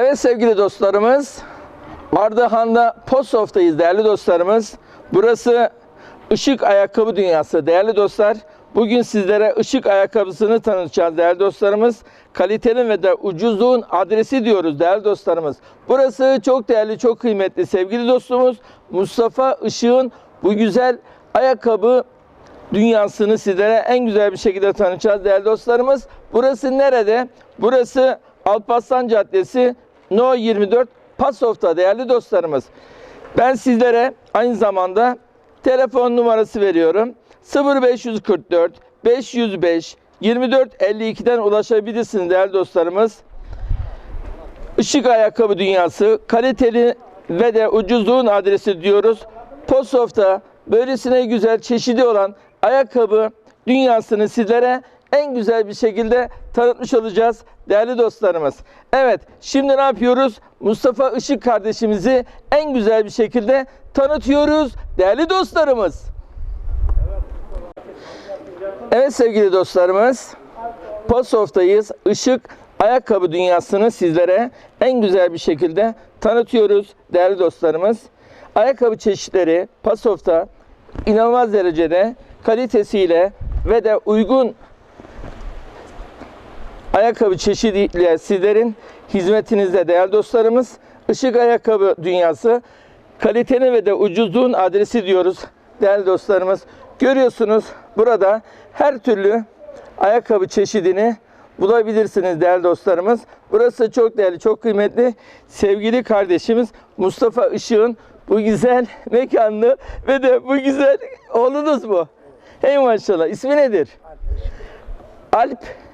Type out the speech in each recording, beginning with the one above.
Evet sevgili dostlarımız, Ardahan'da Postof'tayız değerli dostlarımız. Burası ışık ayakkabı dünyası değerli dostlar. Bugün sizlere ışık ayakkabısını tanıtacağız değerli dostlarımız. Kalitenin ve de ucuzluğun adresi diyoruz değerli dostlarımız. Burası çok değerli, çok kıymetli sevgili dostumuz Mustafa Işık'ın bu güzel ayakkabı dünyasını sizlere en güzel bir şekilde tanıtacağız değerli dostlarımız. Burası nerede? Burası Alparslan Caddesi No 24 Pasof'ta değerli dostlarımız. Ben sizlere aynı zamanda telefon numarası veriyorum. 0544 505 2452'den ulaşabilirsiniz değerli dostlarımız. Işık ayakkabı dünyası kaliteli ve de ucuzluğun adresi diyoruz. Postof'ta böylesine güzel çeşidi olan ayakkabı dünyasını sizlere en güzel bir şekilde tanıtmış olacağız değerli dostlarımız. Evet şimdi ne yapıyoruz? Mustafa Işık kardeşimizi en güzel bir şekilde tanıtıyoruz değerli dostlarımız. Evet sevgili dostlarımız, Postof'tayız. Işık ayakkabı dünyasını sizlere en güzel bir şekilde tanıtıyoruz değerli dostlarımız. Ayakkabı çeşitleri Pasof'ta inanılmaz derecede kalitesiyle ve de uygun ayakkabı çeşidiyle sizlerin hizmetinizde değerli dostlarımız. Işık ayakkabı dünyası kalitenin ve de ucuzluğun adresi diyoruz değerli dostlarımız. Görüyorsunuz burada her türlü ayakkabı çeşidini bulabilirsiniz değerli dostlarımız. Burası çok değerli, çok kıymetli sevgili kardeşimiz Mustafa Işık'ın bu güzel mekanını ve de bu güzel oğlunuz mu? Hey maşallah. İsmi nedir? Alp Işık.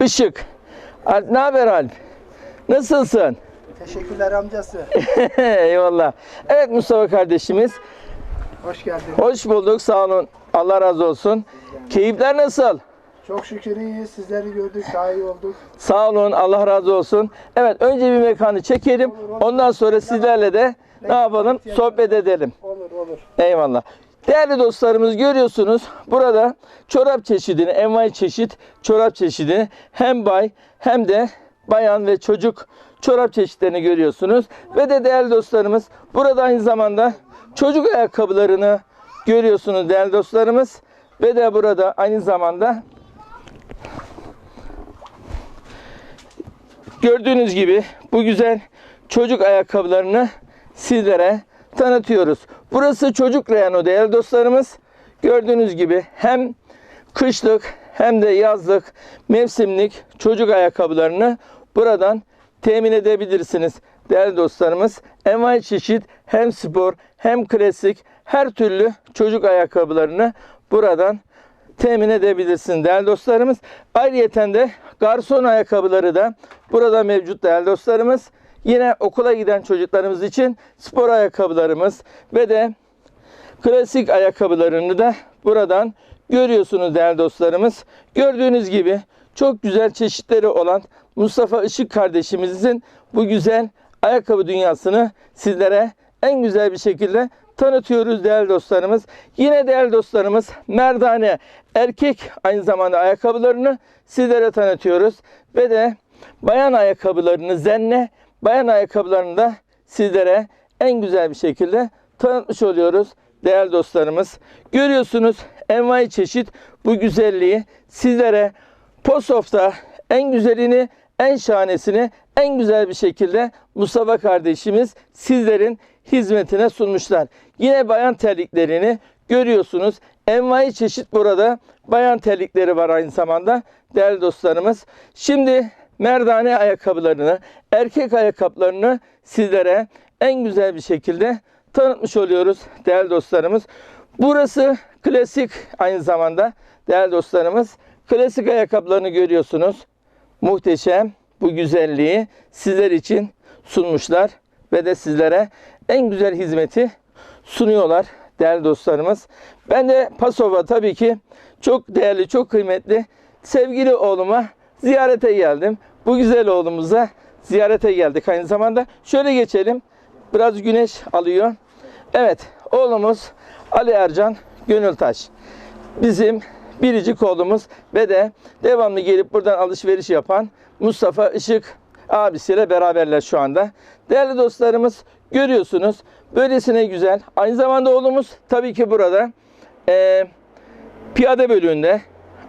Işık. Alp ne haber Alp? Nasılsın? Teşekkürler amcası. Eyvallah. Evet Mustafa kardeşimiz. Hoş geldin. Hoş bulduk. Sağ olun. Allah razı olsun. Keyifler nasıl? Çok şükür iyiyiz. Sizleri gördük. Daha iyi olduk. Sağ olun. Allah razı olsun. Evet önce bir mekanı çekelim. Ondan sonra sizlerle de ne yapalım? Sohbet edelim. Olur olur. Eyvallah. Değerli dostlarımız görüyorsunuz burada çorap çeşidini, envai çeşit çorap çeşidini hem bay hem de bayan ve çocuk çorap çeşitlerini görüyorsunuz. Ve de değerli dostlarımız burada aynı zamanda çocuk ayakkabılarını görüyorsunuz değerli dostlarımız. Ve de burada aynı zamanda Gördüğünüz gibi bu güzel çocuk ayakkabılarını sizlere tanıtıyoruz. Burası çocuk reyonu değerli dostlarımız. Gördüğünüz gibi hem kışlık hem de yazlık mevsimlik çocuk ayakkabılarını buradan temin edebilirsiniz değerli dostlarımız. Envai çeşit hem spor hem klasik her türlü çocuk ayakkabılarını buradan temin edebilirsiniz değerli dostlarımız. Ayrıyeten de garson ayakkabıları da burada mevcut değerli dostlarımız. Yine okula giden çocuklarımız için spor ayakkabılarımız ve de klasik ayakkabılarını da buradan görüyorsunuz değerli dostlarımız. Gördüğünüz gibi çok güzel çeşitleri olan Mustafa Işık kardeşimizin bu güzel ayakkabı dünyasını sizlere en güzel bir şekilde tanıtıyoruz değerli dostlarımız. Yine değerli dostlarımız merdane erkek aynı zamanda ayakkabılarını sizlere tanıtıyoruz. Ve de bayan ayakkabılarını zenne bayan ayakkabılarını da sizlere en güzel bir şekilde tanıtmış oluyoruz değerli dostlarımız. Görüyorsunuz envai çeşit bu güzelliği sizlere Posof'ta en güzelini, en şahanesini en güzel bir şekilde Mustafa kardeşimiz sizlerin hizmetine sunmuşlar. Yine bayan terliklerini görüyorsunuz. Envai çeşit burada bayan terlikleri var aynı zamanda değerli dostlarımız. Şimdi merdane ayakkabılarını, erkek ayakkabılarını sizlere en güzel bir şekilde tanıtmış oluyoruz değerli dostlarımız. Burası klasik aynı zamanda değerli dostlarımız. Klasik ayakkabılarını görüyorsunuz. Muhteşem bu güzelliği sizler için sunmuşlar ve de sizlere en güzel hizmeti sunuyorlar değerli dostlarımız. Ben de Pasova tabii ki çok değerli, çok kıymetli sevgili oğluma ziyarete geldim. Bu güzel oğlumuza ziyarete geldik aynı zamanda. Şöyle geçelim. Biraz güneş alıyor. Evet, oğlumuz Ali Ercan Gönültaş. Bizim biricik oğlumuz ve de devamlı gelip buradan alışveriş yapan Mustafa Işık abisiyle beraberler şu anda. Değerli dostlarımız görüyorsunuz. Böylesine güzel. Aynı zamanda oğlumuz tabii ki burada. Ee, piyade bölüğünde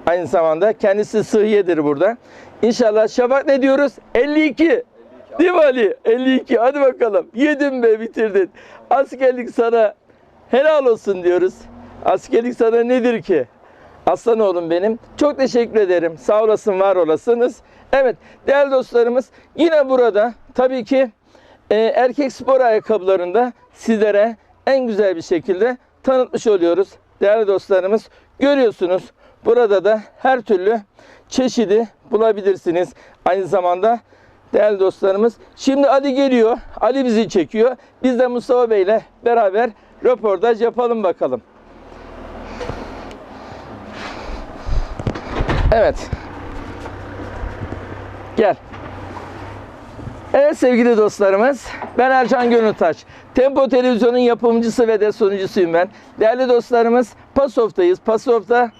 aynı zamanda kendisi sıhhiyedir burada. İnşallah Şafak ne diyoruz? 52. Değil mi Ali? 52. Hadi bakalım. Yedin be bitirdin. Askerlik sana helal olsun diyoruz. Askerlik sana nedir ki? Aslan oğlum benim. Çok teşekkür ederim. Sağ olasın, var olasınız. Evet, değerli dostlarımız yine burada tabii ki e, erkek spor ayakkabılarında sizlere en güzel bir şekilde tanıtmış oluyoruz. Değerli dostlarımız görüyorsunuz burada da her türlü çeşidi bulabilirsiniz. Aynı zamanda değerli dostlarımız şimdi Ali geliyor. Ali bizi çekiyor. Biz de Mustafa Bey ile beraber röportaj yapalım bakalım. Evet. Gel. Evet sevgili dostlarımız, ben Ercan Gönültaş. Tempo Televizyon'un yapımcısı ve de sunucusuyum ben. Değerli dostlarımız, Pasof'tayız. Pasof'ta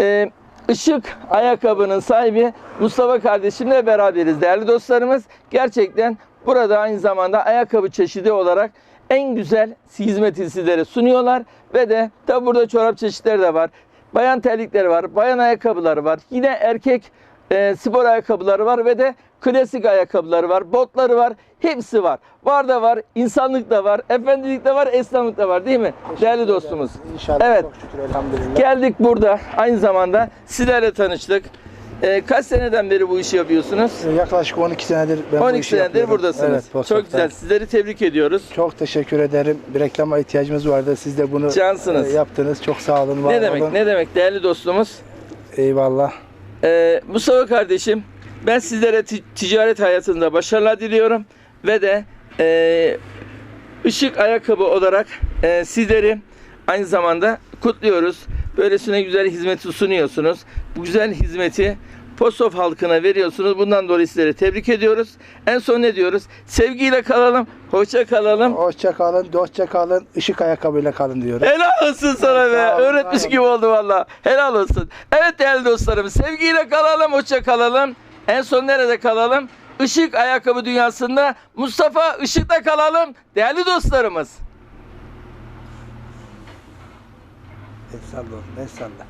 e, ışık ayakkabının sahibi Mustafa kardeşimle beraberiz. Değerli dostlarımız, gerçekten burada aynı zamanda ayakkabı çeşidi olarak en güzel hizmeti sizlere sunuyorlar. Ve de tabi burada çorap çeşitleri de var. Bayan terlikleri var, bayan ayakkabıları var. Yine erkek e, spor ayakkabıları var ve de klasik ayakkabıları var, botları var. Hepsi var. Var da var, insanlık da var, efendilik de var, esnaflık da var değil mi? Değerli dostumuz. İnşallah Evet. çok şükür elhamdülillah. Geldik burada aynı zamanda sizlerle tanıştık. E, kaç seneden beri bu işi yapıyorsunuz? Ee, Yaklaşık 12 senedir ben bu 12 işi senedir yapıyorum. buradasınız. Evet. Çok güzel. Sizleri tebrik ediyoruz. Çok teşekkür ederim. Bir reklama ihtiyacımız vardı. Siz de bunu Cansınız. e, yaptınız. Çok sağ olun. Var Ne demek? olun. Ne demek değerli dostumuz? Eyvallah. Ee, Mustafa kardeşim, ben sizlere ti- ticaret hayatında başarılar diliyorum ve de e, ışık ayakkabı olarak e, sizleri aynı zamanda kutluyoruz. Böylesine güzel hizmeti sunuyorsunuz. Bu güzel hizmeti Postof halkına veriyorsunuz. Bundan dolayı sizleri tebrik ediyoruz. En son ne diyoruz? Sevgiyle kalalım, hoşça kalalım. Hoşça kalın, dostça kalın, ışık ayakkabıyla kalın diyorum. Helal olsun sana be. Sağ ol, Öğretmiş gibi oldu valla. Helal olsun. Evet değerli dostlarım. Sevgiyle kalalım, hoşça kalalım. En son nerede kalalım? Işık ayakkabı dünyasında Mustafa Işık'ta kalalım. Değerli dostlarımız. El salla.